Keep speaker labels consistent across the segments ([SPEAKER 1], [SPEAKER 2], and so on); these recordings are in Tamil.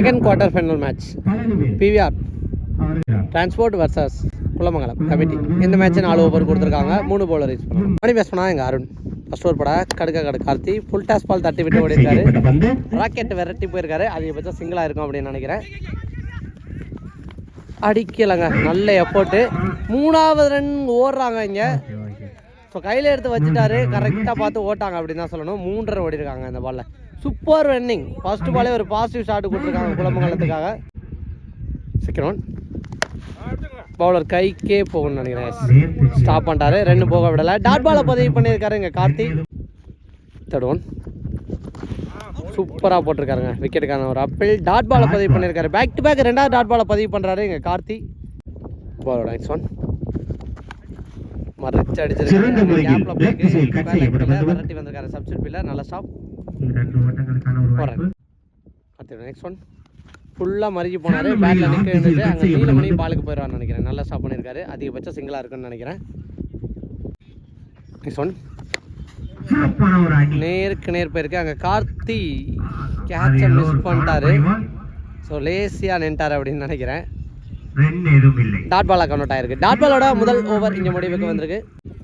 [SPEAKER 1] Second quarter final match PVR transport versus Kulamangalam committee இந்த மேட்ச் நாலு ஓவர் கொடுத்துருக்காங்க மூணு பவுலர் யூஸ் பண்ணலாம் மணி பேஸ் பண்ணா எங்கள் அருண் ஃபர்ஸ்ட் ஓவர் பட கடுக்க கடு கார்த்தி ஃபுல் டாஸ் பால் தட்டி விட்டு ஓடிருக்காரு ராக்கெட் விரட்டி போயிருக்காரு. அதிகபட்சம் சிங்கிளாக இருக்கும் அப்படின்னு நினைக்கிறேன். அடிக்கலைங்க. நல்ல எஃபோர்ட்டு மூணாவது ரன் ஓடுறாங்க இங்கே. ஸோ கையில் எடுத்து வச்சுட்டாரு. கரெக்டாக பார்த்து ஓட்டாங்க அப்படின்னு தான் சொல்லணும். மூன்றரை ஓடி இருக்காங்க இந்த பாலில் சூப்பர் ரன்னிங் ஃபர்ஸ்ட் பாலே ஒரு பாசிட்டிவ் ஷாட் கொடுத்துருக்காங்க குலமங்கலத்துக்காக செகண்ட் ஒன் பவுலர் கைக்கே போகணும்னு நினைக்கிறேன். ஸ்டாப் பண்ணிட்டாரு. ரெண்டு போக விடலை. டாட் பாலை பதிவு பண்ணியிருக்காரு இங்கே கார்த்தி. தேர்ட் ஒன் சூப்பராக போட்டிருக்காருங்க. விக்கெட்டுக்கான ஒரு அப்பிள் டாட் பாலை பதிவு பண்ணியிருக்காரு. பேக் டு பேக் ரெண்டாவது டாட் பாலை பதிவு பண்ணுறாரு இங்கே கார்த்தி. பாலோட நெக்ஸ்ட் ஒன் மறைச்சு அடிச்சிருக்காரு.
[SPEAKER 2] செய்யப்பட்ட பந்து.
[SPEAKER 1] விரட்டி வந்திருக்காரு. நல்ல ஸ்டாப்
[SPEAKER 2] இரண்டு ஓட்டங்களுக்கான ஒரு வாய்ப்பு.
[SPEAKER 1] அடுத்து நெக்ஸ்ட் ஒன் ஃபுல்லாக மறுக்கி போனார். பேட்டில் நிற்க அங்கே பாலுக்கு போயிடுவான்னு நினைக்கிறேன். நல்லா ஸ்டாப் பண்ணியிருக்காரு அதிகபட்சம் சிங்கிளாக இருக்குன்னு நினைக்கிறேன். நெக்ஸ்ட் ஒன் நேருக்கு நேர் போயிருக்கு. அங்கே கார்த்தி கேட்சை மிஸ் பண்ணிட்டாரு. ஸோ லேசியாக நின்ட்டார் அப்படின்னு நினைக்கிறேன். டாட் கன்வெர்ட் ஆயிருக்கு. டாட் பாலோட முதல் ஓவர் இங்கே முடிவுக்கு வந்திருக்கு.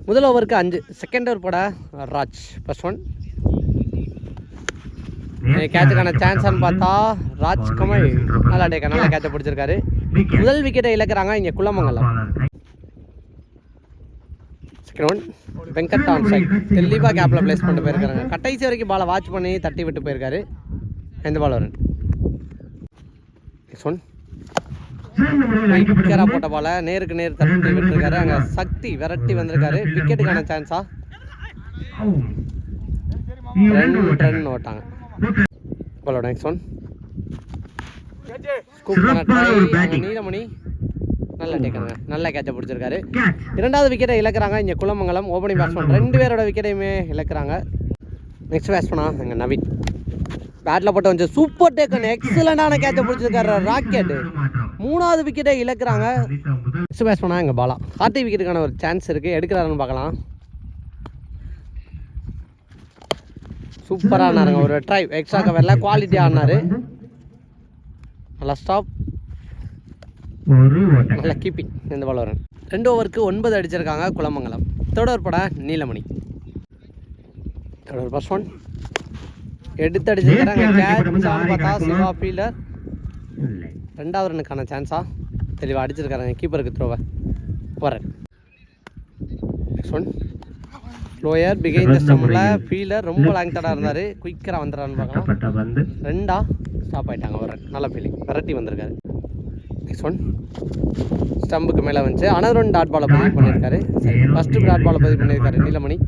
[SPEAKER 1] முதல் ஓவருக்கு அஞ்சு. செகண்ட் ஓவர் போட ராஜ் ஃபர்ஸ்ட் ஒன் கேட்சுக்கான சான்ஸ்னு பார்த்தா ராஜ் கமல் நல்லா டேக்கா நல்லா கேட்சை பிடிச்சிருக்காரு. முதல் விக்கெட்டை இழக்கிறாங்க இங்கே Kulamangalam second one Venkat on side தெளிவாக கேப்பில் ப்ளேஸ் பண்ணிட்டு போயிருக்காங்க கடைசி வரைக்கும் பாலை வாட்ச் பண்ணி தட்டி விட்டு போயிருக்காரு. எந்த பால் வரும் நெக்ஸ்ட் ஒன் விக்கரா போட்ட பாலை நேருக்கு நேர் தட்டி விட்டுருக்காரு அங்கே சக்தி விரட்டி வந்திருக்காரு. விக்கெட்டுக்கான சான்ஸா ரெண்டு ரன் ஓட்டாங்க. பாலோட நெக்ஸ்ட் ஒன். நீலமணி நல்ல டேக்கருங்க நல்ல கேட்சை பிடிச்சிருக்காரு. இரண்டாவது விக்கெட்டை இழக்கிறாங்க இங்கே குளமங்கலம் ஓப்பனிங் பேட்ஸ்மேன் ரெண்டு பேரோட விக்கெட்டையுமே இழக்கிறாங்க. நெக்ஸ்ட் பேட்ஸ்மனா எங்கள் நவீன். பேட்டில் போட்டு வந்து சூப்பர் டேக்கன் எக்ஸலண்டான கேட்சை பிடிச்சிருக்காரு ராக்கெட். மூணாவது விக்கெட்டை இழக்கிறாங்க. நெக்ஸ்ட் பேட்ஸ்மனா எங்கள் பாலா. கார்த்தி விக்கெட்டுக்கான ஒரு சான்ஸ் இருக்குது எடுக்கிறாருன்னு பார்க்கலாம். சூப்பராக ஆனாருங்க. ஒரு ட்ரை எக்ஸ்ட்ரா கவரில் குவாலிட்டி ஆடினாரு நல்லா ஸ்டாப் நல்ல கீப்பிங் இந்த பால் வரேன் ரெண்டு ஓவருக்கு ஒன்பது அடிச்சிருக்காங்க குளமங்கலம் தேர்ட் ஓவர் பட Neelamani. Third over first one எடுத்து அடிச்சிருக்காங்க கேட்ச் பார்த்தா சிவா ஃபீல்டர் ரெண்டாவது ரனுக்கான சான்ஸா தெளிவாக அடிச்சிருக்காங்க கீப்பருக்கு த்ரோவை வரேன் நெக்ஸ்ட் ஒன் ஸ்லோயர் பிகைன் ஸ்டம்பில் ஃபீல்டர் ரொம்ப லாங்டடாக இருந்தார். குயிக்கராக வந்துடுறான்னு பார்க்கலாம். ரெண்டா? ஸ்டாப் ஆயிட்டாங்க ஒரு நல்ல ஃபீலிங் விரட்டி வந்திருக்காரு. நெக்ஸ்ட் ஒன் ஸ்டம்புக்கு மேலே வந்துச்சு. அனதர் ஒன் டாட் பாலை பதிவு பண்ணியிருக்காரு. ஃபஸ்ட்டு டாட் பாலை பதிவு பண்ணியிருக்காரு. Neelamani.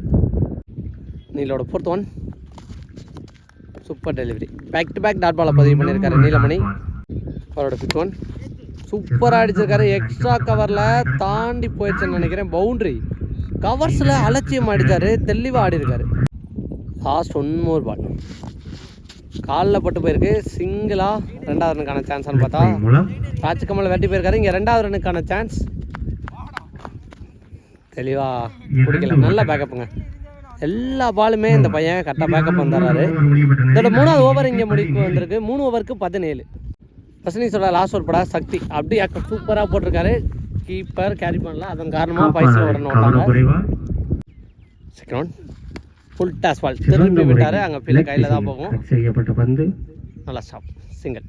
[SPEAKER 1] நீலோட fourth one super delivery back to back dot பாலை பதிவு பண்ணியிருக்காரு நீலமணி. அவரோட ஃபிஃப்த் ஒன் சூப்பராக அடிச்சிருக்காரு. எக்ஸ்ட்ரா கவரில் தாண்டி போயிடுச்சுன்னு நினைக்கிறேன். பவுண்ட்ரி கவர்ஸில் அலட்சியம் அடித்தார் தெளிவாக ஆடி இருக்காரு லாஸ்ட் ஒன் மோர் பால் காலில் பட்டு போயிருக்கு சிங்கிளா ரெண்டாவது ரனுக்கான சான்ஸ்னு பார்த்தா
[SPEAKER 2] மூலம்.
[SPEAKER 1] ராஜ் கமல் வெட்டி போயிருக்காரு இங்கே ரெண்டாவது ரனுக்கான சான்ஸ் தெளிவாக பிடிக்கல. நல்ல பேக்கப்புங்க எல்லா பாலுமே இந்த பையன் கரெக்டாக பேக்கப் வந்துடுறாரு. இதோட மூணாவது ஓவர் இங்கே முடிவுக்கு வந்திருக்கு. மூணு ஓவருக்கு பதினேழு. ரசனீஸோட லாஸ்ட் ஓவர் படா சக்தி. அப்படியே சூப்பராக போட்டிருக்காரு. கீப்பர் கேரி பண்ணல. அதன் காரணமாக பைசா உடனே விட்டாங்க செகண்ட் ஃபுல் டாஸ் பால் திருப்பி விட்டாரு. அங்கே பிள்ளை கையில் தான் போகும்.
[SPEAKER 2] செய்யப்பட்ட பந்து.
[SPEAKER 1] நல்லா stop single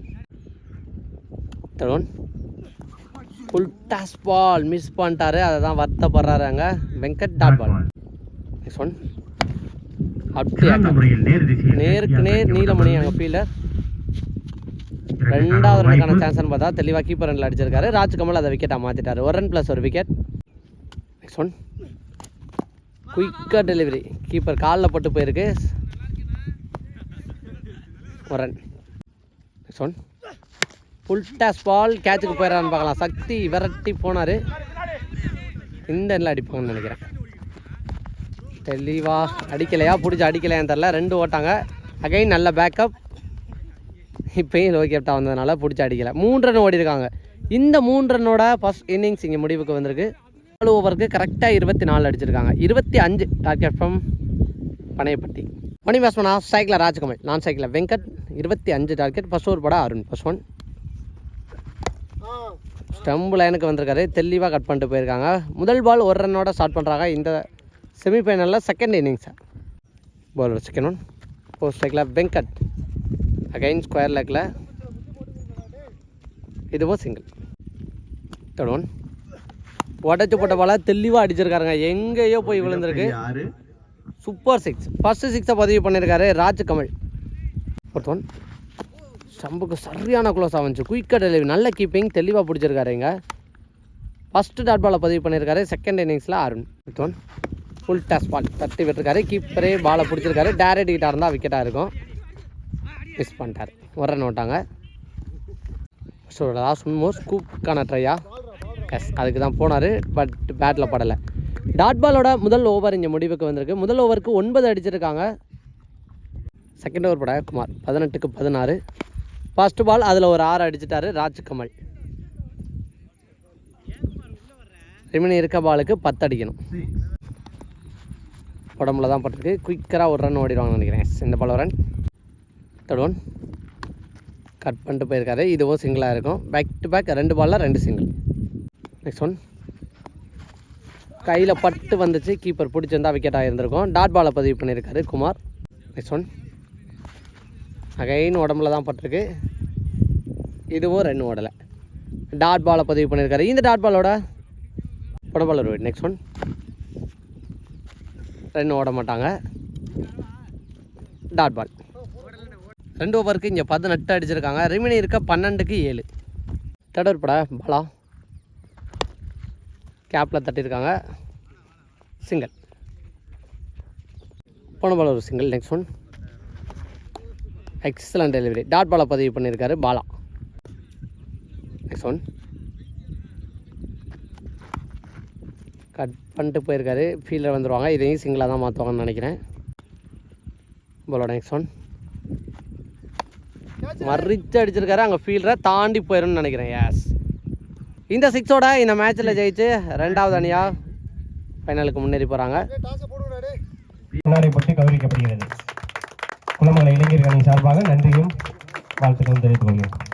[SPEAKER 1] third one full toss ball miss பண்ணிட்டாரு. அதை தான் வருத்தப்படுறாரு அங்கே. Venkat dot ball next one அப்படியே நேருக்கு நேர் நீலமணி அங்கே ஃபீல்டர் ரெண்டாவது ரனுக்கான சான்ஸ்னு பார்த்தா தெளிவாக கீப்பர் ரனில் அடிச்சிருக்காரு. ராஜ்கமல் அதை விக்கெட்டாக மாற்றிட்டாரு ஒரு ரன் ப்ளஸ் ஒரு விக்கெட் நெக்ஸ்ட் ஒன் குயிக்காக டெலிவரி கீப்பர் காலில் பட்டு போயிருக்கு. ஒரு run next one full toss ball கேட்சுக்கு போயிடறான்னு பார்க்கலாம். சக்தி விரட்டி போனார். இந்த எண்ணில் அடிப்பாங்கன்னு நினைக்கிறேன். தெளிவா அடிக்கலையா? பிடிச்சி அடிக்கலையான்னு தெரில ரெண்டு ஓட்டாங்க. அகைன் நல்ல பேக்கப் இப்போயும் லோ கேப்டா வந்ததுனால பிடிச்சி அடிக்கல. மூன்று ரன் ஓடி இருக்காங்க இந்த மூன்று ரன்னோட ஃபர்ஸ்ட் இன்னிங்ஸ் இங்கே முடிவுக்கு வந்திருக்கு. நாலு ஓவருக்கு கரெக்டாக இருபத்தி நாலு அடிச்சிருக்காங்க. இருபத்தி அஞ்சு டார்கெட் ஃப்ரம் பனையப்பட்டி. மணி பேட்ஸ்மனா சைக்கிளில் ராஜ்கமல் நான் சைக்கிளில் வெங்கட். இருபத்தி அஞ்சு டார்கெட் ஃபஸ்ட் ஓவர் பட அருண் ஃபஸ்ட் ஒன் ஸ்டம்பு லைனுக்கு வந்திருக்காரு. தெளிவாக கட் பண்ணிட்டு போயிருக்காங்க. முதல் பால் ஒரு ரன்னோட ஸ்டார்ட் பண்ணுறாங்க இந்த செமிஃபைனலில் second innings ball second one four ஸ்ட்ரைக்கில் வெங்கட். அகைன் ஸ்கொயர் லெக்கில் இதுவும் சிங்கிள் தேர்ட் ஒன் உடச்சி போட்ட பால தெளிவாக அடிச்சிருக்காருங்க. எங்கேயோ போய் விழுந்திருக்கு. சூப்பர் சிக்ஸ் ஃபஸ்ட்டு சிக்ஸை பதிவு பண்ணியிருக்காரு ராஜ் கமல். ஃபோர்த் ஒன் ஸ்டம்புக்கு சரியான க்ளோஸ் ஆச்சு குயிக்காக டெலிவரி நல்ல கீப்பிங் தெளிவாக பிடிச்சிருக்காரு இங்கே. ஃபஸ்ட்டு டாட் பாலை பதிவு பண்ணியிருக்காரு செகண்ட் இன்னிங்ஸில் Arun. Fifth one full toss ball தட்டி விட்டுருக்காரு. கீப்பரே பாலை பிடிச்சிருக்காரு. டேரக்ட் கிட்ட இருந்தால் விக்கெட்டாக இருக்கும். மிஸ் பண்ணிட்டார். ஒரு நோட்டாங்க ஸோ லாஸ்ட் மோஸ்ட் ஸ்கூப்புக்கான ட்ரையா எஸ் அதுக்கு தான் போனார் பட் பேட்டில் படலை. டாட் பாலோட முதல் ஓவர் இங்கே முடிவுக்கு வந்திருக்கு. முதல் ஓவருக்கு ஒன்பது அடிச்சிருக்காங்க. செகண்ட் ஓவர் பட குமார் பதினெட்டுக்கு பதினாறு. ஃபர்ஸ்ட் பால் அதில் ஒரு ஆறு அடிச்சிட்டாரு ராஜ்கமல் ரிமினி இருக்க பாலுக்கு பத்து அடிக்கணும். உடம்புல தான் பட்டிருக்கு. குயிக்கராக ஒரு ரன் ஓடிடுவாங்கன்னு நினைக்கிறேன். எஸ் இந்த ball run third one cut பண்ணிட்டு போயிருக்காரு. இதுவும் சிங்கிளாக இருக்கும். பேக் டு பேக் ரெண்டு பாலில் ரெண்டு சிங்கிள் நெக்ஸ்ட் ஒன் கையில் பட்டு வந்துச்சு. கீப்பர் பிடிச்சிருந்தா விக்கெட்டாக இருந்திருக்கும். டாட் பாலை பதிவு பண்ணியிருக்காரு குமார். நெக்ஸ்ட் ஒன் அகைன் உடம்புல தான் பட்டிருக்கு. இதுவும் ரன் ஓடலை. டாட் பாலை பதிவு பண்ணியிருக்காரு. இந்த டாட் பாலோட உடம்பால் ஒரு நெக்ஸ்ட் ஒன் ரன் ஓட மாட்டாங்க. டாட் பால் ரெண்டு ஓவருக்கு இங்கே பதினெட்டு அடிச்சிருக்காங்க. ரிமினி இருக்க பன்னெண்டுக்கு ஏழு. தடவர் பட பாலா. கேப்பில் தட்டியிருக்காங்க சிங்கிள் போன பால் ஒரு single next one excellent delivery dot பாலை பதிவு பண்ணியிருக்காரு பாலா. நெக்ஸ்ட் ஒன் கட் பண்ணிட்டு போயிருக்காரு. ஃபீல்டில் வந்துடுவாங்க இதையும் சிங்கிளாக தான் மாற்றுவாங்கன்னு நினைக்கிறேன். பாலோட நெக்ஸ்ட் ஒன் மறிச்சு அடிச்சிருக்காரு அங்கே ஃபீல்டரை தாண்டி போயிடும்னு நினைக்கிறேன். யாஸ் இந்த சிக்ஸோட இந்த மேட்ச்சில் ஜெயிச்சு ரெண்டாவது அணியாக ஃபைனலுக்கு முன்னேறி போகிறாங்க
[SPEAKER 2] முன்னாடி கௌரவிக்கப்படுகிறது. குளமலை இளைஞர் அணி சார்பாக நன்றியும் வாழ்த்துக்களும் தெரிவித்துக் கொள்கிறேன்.